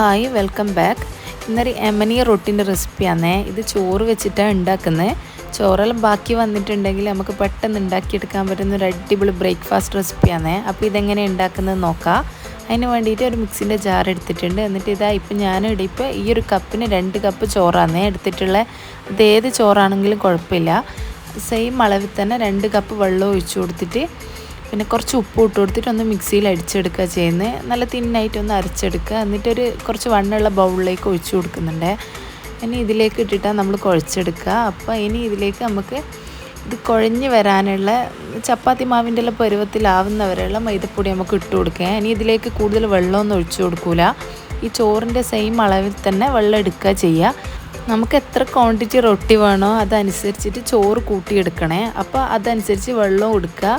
Hi welcome back ഇന്നൊരു എമനി റൊട്ടിന്റെ റെസിപ്പിയാണേ ഇത് ചോറ് വെച്ചിട്ടാണ് ഉണ്ടാക്കുന്നത് ചോറെല്ലാം ബാക്കി വന്നിട്ടുണ്ടെങ്കിൽ നമുക്ക് പെട്ടെന്ന് ഉണ്ടാക്കിയെടുക്കാൻ പറ്റുന്ന ഒരു അടിപൊളി ബ്രേക്ക്ഫാസ്റ്റ് റെസിപ്പിയാണേ അപ്പോൾ ഇതെങ്ങനെ ഉണ്ടാക്കുന്നത് നോക്കാം. അതിന് വേണ്ടിയിട്ട് ഒരു മിക്സിന്റെ ജാർ എടുത്തിട്ടുണ്ട്. എന്നിട്ട് ഇതാ ഇപ്പം ഞാനിവിടെ ഇപ്പോൾ ഈ ഒരു കപ്പിന് രണ്ട് കപ്പ് ചോറാണേ എടുത്തിട്ടുള്ള. ഇത് ഏത് ചോറാണെങ്കിലും കുഴപ്പമില്ല. സെയിം അളവിൽ തന്നെ രണ്ട് കപ്പ് വെള്ളം ഒഴിച്ചു കൊടുത്തിട്ട് പിന്നെ കുറച്ച് ഉപ്പ് ഇട്ട് കൊടുത്തിട്ട് ഒന്ന് മിക്സിയിൽ അടിച്ചെടുക്കുക ചെയ്യുന്നത് നല്ല തിന്നായിട്ട് ഒന്ന് അരച്ചെടുക്കുക. എന്നിട്ടൊരു കുറച്ച് വണ്ണുള്ള ബൗളിലേക്ക് ഒഴിച്ചു കൊടുക്കുന്നുണ്ട്. ഇനി ഇതിലേക്ക് ഇട്ടിട്ടാണ് നമ്മൾ കുഴച്ചെടുക്കുക. അപ്പോൾ ഇനി ഇതിലേക്ക് നമുക്ക് ഇത് കുഴഞ്ഞ് വരാനുള്ള ചപ്പാത്തി മാവിന്റെ എല്ലാം പരുവത്തിലാവുന്നവരെയുള്ള മൈദപ്പൊടി നമുക്ക് ഇട്ട് കൊടുക്കുക. ഇനി ഇതിലേക്ക് കൂടുതൽ വെള്ളമൊന്നും ഒഴിച്ചു കൊടുക്കില്ല ഈ ചോറിന്റെ സെയിം അളവിൽ തന്നെ വെള്ളം എടുക്കുക ചെയ്യുക. നമുക്ക് എത്ര ക്വാണ്ടിറ്റി റൊട്ടി വേണോ അതനുസരിച്ചിട്ട് ചോറ് കൂട്ടിയെടുക്കണേ. അപ്പോൾ അതനുസരിച്ച് വെള്ളം കൊടുക്കുക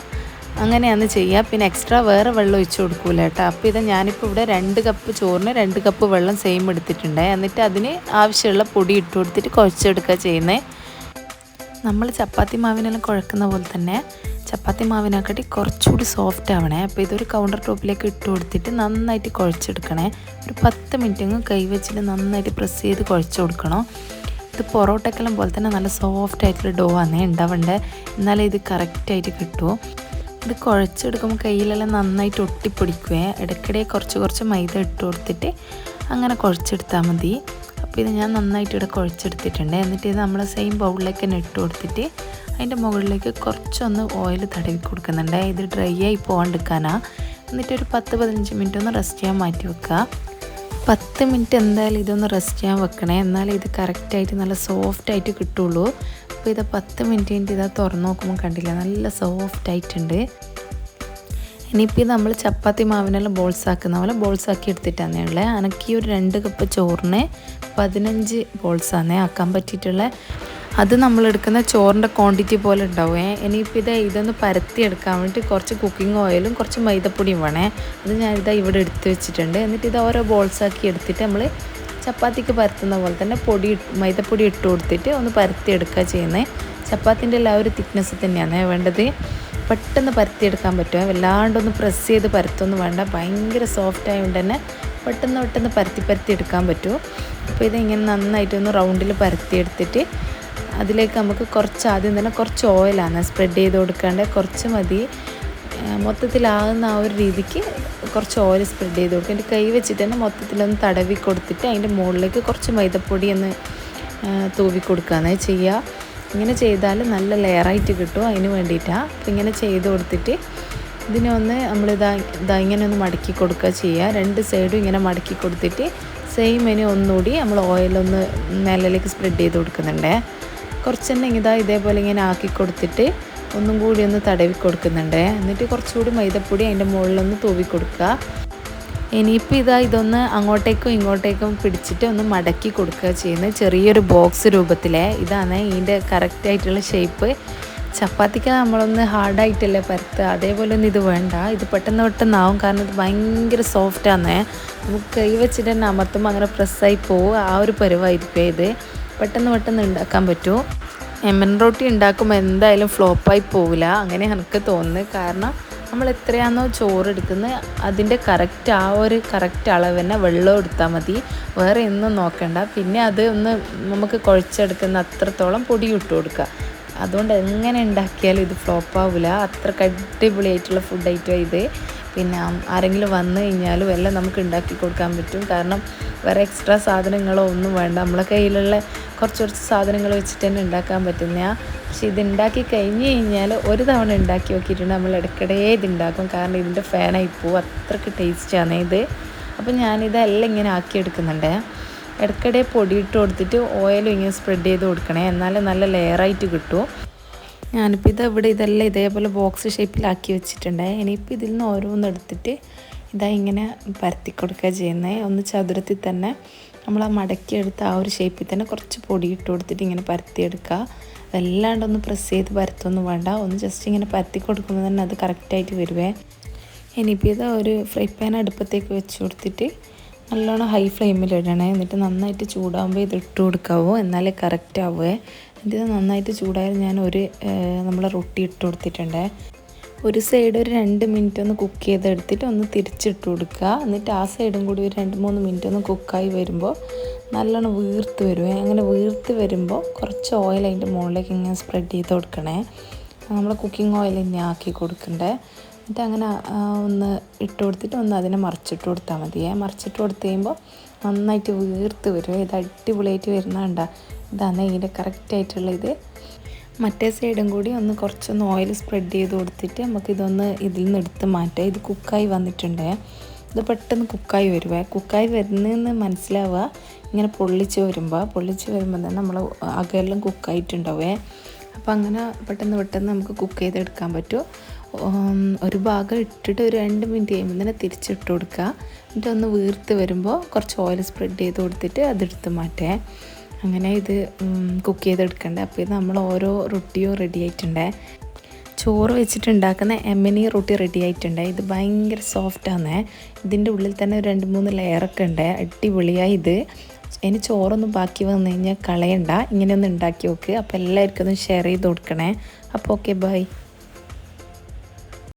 അങ്ങനെയാണ് ചെയ്യുക. പിന്നെ എക്സ്ട്രാ വേറെ വെള്ളം ഒഴിച്ച് കൊടുക്കൂല കേട്ടോ. അപ്പോൾ ഇത് ഞാനിപ്പോൾ ഇവിടെ രണ്ട് കപ്പ് ചോറിന് രണ്ട് കപ്പ് വെള്ളം സെയിം എടുത്തിട്ടുണ്ട്. എന്നിട്ട് അതിന് ആവശ്യമുള്ള പൊടി ഇട്ട് കൊടുത്തിട്ട് കുഴച്ചെടുക്കുക ചെയ്യുന്നത് നമ്മൾ ചപ്പാത്തി മാവിനെല്ലാം കുഴക്കുന്ന പോലെ തന്നെ ചപ്പാത്തി മാവിനെക്കാട്ടി കുറച്ചുകൂടി സോഫ്റ്റ് ആവണേ. അപ്പോൾ ഇതൊരു കൗണ്ടർ ടോപ്പിലേക്ക് ഇട്ട് കൊടുത്തിട്ട് നന്നായിട്ട് കുഴച്ചെടുക്കണേ. ഒരു പത്ത് മിനിറ്റ് കൈ വെച്ചിട്ട് നന്നായിട്ട് പ്രസ് ചെയ്ത് കുഴച്ച് കൊടുക്കണം. ഇത് പൊറോട്ടക്കെല്ലാം പോലെ തന്നെ നല്ല സോഫ്റ്റ് ആയിട്ടുള്ള ഡോ ആണ് ഉണ്ടാവേണ്ടത് എന്നാലേ ഇത് കറക്റ്റായിട്ട് കിട്ടുമോ ഇത് കുഴച്ചെടുക്കുമ്പോൾ കയ്യിലെല്ലാം നന്നായിട്ട് ഒട്ടിപ്പിടിക്കുവേ. ഇടയ്ക്കിടെ കുറച്ച് കുറച്ച് മൈദ ഇട്ട് കൊടുത്തിട്ട് അങ്ങനെ കുഴച്ചെടുത്താൽ മതി. അപ്പോൾ ഇത് ഞാൻ നന്നായിട്ട് ഇവിടെ കുഴച്ചെടുത്തിട്ടുണ്ട്. എന്നിട്ട് ഇത് നമ്മൾ സെയിം ബൗളിലേക്ക് തന്നെ ഇട്ട് കൊടുത്തിട്ട് അതിന്റെ മുകളിലേക്ക് കുറച്ചൊന്ന് ഓയിൽ തടവി കൊടുക്കുന്നുണ്ട്. ഇത് ഡ്രൈ ആയി പോകാണ്ടിരിക്കാനാണ് എന്നിട്ട് ഒരു പത്ത് പതിനഞ്ച് മിനിറ്റ് ഒന്ന് റെസ്റ്റ് ചെയ്യാൻ മാറ്റി വെക്കുക. പത്ത് മിനിറ്റ് എന്തായാലും ഇതൊന്ന് റെസ്റ്റ് ചെയ്യാൻ വെക്കണേ. എന്നാലേ ഇത് കറക്റ്റായിട്ട് നല്ല സോഫ്റ്റായിട്ട് കിട്ടുള്ളൂ. അപ്പോൾ ഇത് പത്ത് മിനിറ്റ് കഴിഞ്ഞിട്ട് ഇതാ തുറന്ന് നോക്കുമ്പോൾ കണ്ടില്ല? നല്ല സോഫ്റ്റ് ആയിട്ടുണ്ട്. ഇനിയിപ്പോൾ നമ്മൾ ചപ്പാത്തി മാവിനെല്ലാം ബോൾസ് ആക്കുന്ന പോലെ ബോൾസ് ആക്കി എടുത്തിട്ടാണ് ഉള്ളത്. അനക്കി ഒരു രണ്ട് കപ്പ് ചോറിന് പതിനഞ്ച് ബോൾസാണ് ആക്കാൻ പറ്റിയിട്ടുള്ള അത് നമ്മൾ എടുക്കുന്ന ചോറിന്റെ ക്വാണ്ടിറ്റി പോലെ ഉണ്ടാവുമേ ഇനിയിപ്പോൾ ഇത് ഇതൊന്ന് പരത്തി എടുക്കാൻ വേണ്ടിയിട്ട് കുറച്ച് കുക്കിംഗ് ഓയിലും കുറച്ച് മൈദപ്പൊടിയും വേണേ. അത് ഞാൻ ഇതാ ഇവിടെ എടുത്ത് വെച്ചിട്ടുണ്ട്. എന്നിട്ട് ഇത് ഓരോ ബോൾസാക്കി എടുത്തിട്ട് നമ്മൾ ചപ്പാത്തിക്ക് പരത്തുന്ന പോലെ തന്നെ പൊടി മൈദപ്പൊടി ഇട്ട് കൊടുത്തിട്ട് ഒന്ന് പരത്തി എടുക്കുക ചെയ്യുന്നത് ചപ്പാത്തിന്റെ എല്ലാ ഒരു തിക്നെസ് തന്നെയാണ്. വേണ്ടത് പെട്ടെന്ന് പരത്തിയെടുക്കാൻ പറ്റുമോ? വല്ലാണ്ടൊന്ന് പ്രസ് ചെയ്ത് പരത്തൊന്നും വേണ്ട. ഭയങ്കര സോഫ്റ്റ് ആയതുകൊണ്ട് തന്നെ പെട്ടെന്ന് പെട്ടെന്ന് പരത്തി പരത്തി എടുക്കാൻ പറ്റുമോ? അപ്പോൾ ഇതിങ്ങനെ നന്നായിട്ടൊന്ന് റൗണ്ടിൽ പരത്തിയെടുത്തിട്ട് അതിലേക്ക് നമുക്ക് കുറച്ച് ആദ്യം തന്നെ കുറച്ച് ഓയിലാണ് സ്പ്രെഡ് ചെയ്ത് കൊടുക്കാണ്ട് കുറച്ച് മതി. മൊത്തത്തിലാകുന്ന ആ ഒരു രീതിക്ക് കുറച്ച് ഓയിൽ സ്പ്രെഡ് ചെയ്ത് കൊടുക്കും. എന്റെ കൈ വെച്ചിട്ട് തന്നെ മൊത്തത്തിലൊന്ന് തടവി കൊടുത്തിട്ട് അതിന്റെ മുകളിലേക്ക് കുറച്ച് മൈദപ്പൊടി ഒന്ന് തൂവി കൊടുക്കുകയാണ് ചെയ്യുക ഇങ്ങനെ ചെയ്താൽ നല്ല ലെയറായിട്ട് കിട്ടും അതിന് വേണ്ടിയിട്ടാണ് അപ്പോൾ ഇങ്ങനെ ചെയ്ത് കൊടുത്തിട്ട് ഇതിനൊന്ന് നമ്മളിതാ ഇതാ ഇങ്ങനെ ഒന്ന് മടക്കി കൊടുക്കുക ചെയ്യുക രണ്ട് സൈഡും ഇങ്ങനെ മടക്കി കൊടുത്തിട്ട് സെയിം ഇനി ഒന്നുകൂടി നമ്മൾ ഓയിലൊന്ന് മേലിലേക്ക് സ്പ്രെഡ് ചെയ്ത് കൊടുക്കുന്നുണ്ട്. കുറച്ച് തന്നെ ഇതാ ഇതേപോലെ ഇങ്ങനെ ആക്കി കൊടുത്തിട്ട് ഒന്നും കൂടി ഒന്ന് തടവി കൊടുക്കുന്നുണ്ട്. എന്നിട്ട് കുറച്ചുകൂടി മൈദപ്പൊടി അതിന്റെ മുകളിലൊന്ന് തൂവി കൊടുക്കുക. ഇനിയിപ്പോൾ ഇതാ ഇതൊന്ന് അങ്ങോട്ടേക്കും ഇങ്ങോട്ടേക്കും പിടിച്ചിട്ട് ഒന്ന് മടക്കി കൊടുക്കുക ചെയ്യുന്നത്. ചെറിയൊരു ബോക്സ് രൂപത്തിലെ. ഇതാണ് ഇതിന്റെ കറക്റ്റായിട്ടുള്ള ഷേപ്പ് ചപ്പാത്തിക്ക് നമ്മളൊന്ന് ഹാർഡായിട്ടല്ലേ പരത്തുക. അതേപോലെ ഒന്നും ഇത് വേണ്ട. ഇത് പെട്ടെന്ന് പെട്ടെന്നാവും കാരണം ഇത് ഭയങ്കര സോഫ്റ്റാണ് നമുക്ക് കൈ വെച്ചിട്ട് തന്നെ അമർത്തുമ്പോൾ അങ്ങനെ പ്രസ്സായി പോവും. ആ ഒരു പരുവായിരിക്കും ഇത്. പെട്ടെന്ന് പെട്ടെന്ന് ഉണ്ടാക്കാൻ പറ്റും. എമ്മൻ റൊട്ടി ഉണ്ടാക്കുമ്പോൾ എന്തായാലും ഫ്ലോപ്പായി പോവില്ല. അങ്ങനെ എനിക്ക് തോന്നുന്നത് കാരണം നമ്മൾ എത്രയാണോ ചോറ് എടുക്കുന്നത് അതിന്റെ കറക്റ്റ് ആ ഒരു കറക്റ്റ് അളവ് തന്നെ വെള്ളം എടുത്താൽ മതി. വേറെ ഒന്നും നോക്കണ്ട. പിന്നെ അത് ഒന്ന് നമുക്ക് കുഴച്ചെടുക്കുന്ന അത്രത്തോളം പൊടി ഇട്ട് കൊടുക്കുക. അതുകൊണ്ട് എങ്ങനെ ഉണ്ടാക്കിയാലും ഇത് ഫ്ലോപ്പ് ആവില്ല അത്ര അടിപൊളിയായിട്ടുള്ള ഫുഡ് ഐറ്റം ഇത്. പിന്നെ ആരെങ്കിലും വന്നു കഴിഞ്ഞാലും എല്ലാം നമുക്ക് ഉണ്ടാക്കി കൊടുക്കാൻ പറ്റും. കാരണം വേറെ എക്സ്ട്രാ സാധനങ്ങളോ ഒന്നും വേണ്ട. നമ്മളെ കയ്യിലുള്ള കുറച്ച് കുറച്ച് സാധനങ്ങൾ വെച്ചിട്ട് തന്നെ ഉണ്ടാക്കാൻ പറ്റുന്ന പക്ഷെ ഇത് ഉണ്ടാക്കി കഴിഞ്ഞ് കഴിഞ്ഞാൽ ഒരു തവണ ഉണ്ടാക്കി നോക്കിയിട്ടുണ്ട്. നമ്മൾ ഇടയ്ക്കിടെ ഇത് ഉണ്ടാക്കും കാരണം ഇതിന്റെ ഫാനായി പോവും. അത്രയ്ക്ക് ടേസ്റ്റാണ് ഇത്. അപ്പോൾ ഞാനിതെല്ലാം ഇങ്ങനെ ആക്കി എടുക്കുന്നുണ്ട്. ഇടയ്ക്കിടെ പൊടിയിട്ട് കൊടുത്തിട്ട് ഓയിലും ഇങ്ങനെ സ്പ്രെഡ് ചെയ്ത് കൊടുക്കണേ. എന്നാലും നല്ല ലെയറായിട്ട് കിട്ടും. ഞാനിപ്പോൾ ഇത് ഇവിടെ ഇതെല്ലാം ഇതേപോലെ ബോക്സ് ഷേപ്പിലാക്കി വെച്ചിട്ടുണ്ട്. ഇനിയിപ്പോൾ ഇതിൽ നിന്ന് ഓരോന്ന് എടുത്തിട്ട് ഇതാ ഇങ്ങനെ പരത്തി കൊടുക്കുക ചെയ്യുന്നത് ഒന്ന് ചതുരത്തിൽ തന്നെ നമ്മൾ ആ മടക്കിയെടുത്ത ആ ഒരു ഷേപ്പിൽ തന്നെ കുറച്ച് പൊടി ഇട്ട് കൊടുത്തിട്ട് ഇങ്ങനെ പരത്തിയെടുക്കുക. അതല്ലാണ്ട് ഒന്ന് പ്രസ് ചെയ്ത് പരത്തൊന്നും വേണ്ട. ഒന്ന് ജസ്റ്റ് ഇങ്ങനെ പരത്തി കൊടുക്കുമ്പോൾ തന്നെ അത് കറക്റ്റായിട്ട് വരുവേ. ഇനിയിപ്പോൾ ഇത് ഒരു ഫ്രൈ പാൻ അടുപ്പത്തേക്ക് വെച്ച് കൊടുത്തിട്ട് നല്ലോണം ഹൈ ഫ്ലെയിമിൽ ഇടണേ. എന്നിട്ട് നന്നായിട്ട് ചൂടാകുമ്പോൾ ഇത് ഇട്ട് കൊടുക്കാവോ. എന്നാലേ കറക്റ്റ് ആവുമേ ഇത് നന്നായിട്ട് ചൂടായാൽ ഞാൻ ഒരു നമ്മളെ റൊട്ടി ഇട്ട് കൊടുത്തിട്ടുണ്ട്. ഒരു സൈഡ് ഒരു രണ്ട് മിനിറ്റ് ഒന്ന് കുക്ക് ചെയ്തെടുത്തിട്ട് ഒന്ന് തിരിച്ചിട്ട് കൊടുക്കുക. എന്നിട്ട് ആ സൈഡും കൂടി ഒരു രണ്ട് മൂന്ന് മിനിറ്റ് ഒന്ന് കുക്കായി വരുമ്പോൾ നല്ലോണം വീർത്ത് വരുമേ അങ്ങനെ വീർത്ത് വരുമ്പോൾ കുറച്ച് ഓയിൽ അതിന്റെ മുകളിലേക്ക് ഇങ്ങനെ സ്പ്രെഡ് ചെയ്ത് കൊടുക്കണേ. നമ്മൾ കുക്കിംഗ് ഓയിൽ തന്നെ ആക്കി കൊടുക്കണ്ടേ. എന്നിട്ട് അങ്ങനെ ഒന്ന് ഇട്ട് കൊടുത്തിട്ട് ഒന്ന് അതിനെ മറിച്ചിട്ട് കൊടുത്താൽ മതിയേ. മറിച്ചിട്ട് കൊടുത്ത് കഴിയുമ്പോൾ നന്നായിട്ട് വീർത്ത് വരും. ഇത് അടിപൊളിയായിട്ട് വരുന്നതുണ്ട ഇതാണ് ഇതിന്റെ കറക്റ്റായിട്ടുള്ള ഇത്. മറ്റേ സൈഡും കൂടി ഒന്ന് കുറച്ചൊന്ന് ഓയിൽ സ്പ്രെഡ് ചെയ്ത് കൊടുത്തിട്ട് നമുക്ക് ഇതൊന്ന് ഇതിൽ നിന്ന് എടുത്ത് മാറ്റാം. ഇത് കുക്കായി വന്നിട്ടുണ്ടേ. ഇത് പെട്ടെന്ന് കുക്കായി വരുവേ. കുക്കായി വരുന്നതെന്ന് മനസ്സിലാവുക. ഇങ്ങനെ പൊള്ളിച്ച് വരുമ്പോൾ പൊള്ളിച്ച് വരുമ്പോൾ തന്നെ നമ്മൾ അകലെല്ലാം കുക്കായിട്ടുണ്ടാവേ. അപ്പോൾ അങ്ങനെ പെട്ടെന്ന് പെട്ടെന്ന് നമുക്ക് കുക്ക് ചെയ്തെടുക്കാൻ പറ്റും. ഒരു ഭാഗം ഇട്ടിട്ട് ഒരു രണ്ട് മിനിറ്റ് കഴിയുമ്പോൾ തന്നെ തിരിച്ചിട്ട് കൊടുക്കുക. എന്നിട്ട് ഒന്ന് വീർത്ത് വരുമ്പോൾ കുറച്ച് ഓയിൽ സ്പ്രെഡ് ചെയ്ത് കൊടുത്തിട്ട് അതെടുത്ത് മാറ്റേ. അങ്ങനെ ഇത് കുക്ക് ചെയ്തെടുക്കണ്ടേ. അപ്പോൾ ഇത് നമ്മൾ ഓരോ റൊട്ടിയും റെഡി ആയിട്ടുണ്ടേ. ചോറ് വെച്ചിട്ടുണ്ടാക്കുന്ന എമ്മിനി റൊട്ടി റെഡി ആയിട്ടുണ്ട്. ഇത് ഭയങ്കര സോഫ്റ്റാണ് ഇതിന്റെ ഉള്ളിൽ തന്നെ ഒരു രണ്ട് മൂന്ന് ലെയറൊക്കെ ഉണ്ട്. അടിപൊളിയായി ഇത്. ഇനി ചോറൊന്നും ബാക്കി വന്നു കഴിഞ്ഞാൽ കളയണ്ട. ഇങ്ങനെയൊന്നും ഉണ്ടാക്കി നോക്ക്. അപ്പോൾ എല്ലാവർക്കും ഒന്ന് ഷെയർ ചെയ്ത് കൊടുക്കണേ. അപ്പോൾ ഓക്കെ ബൈ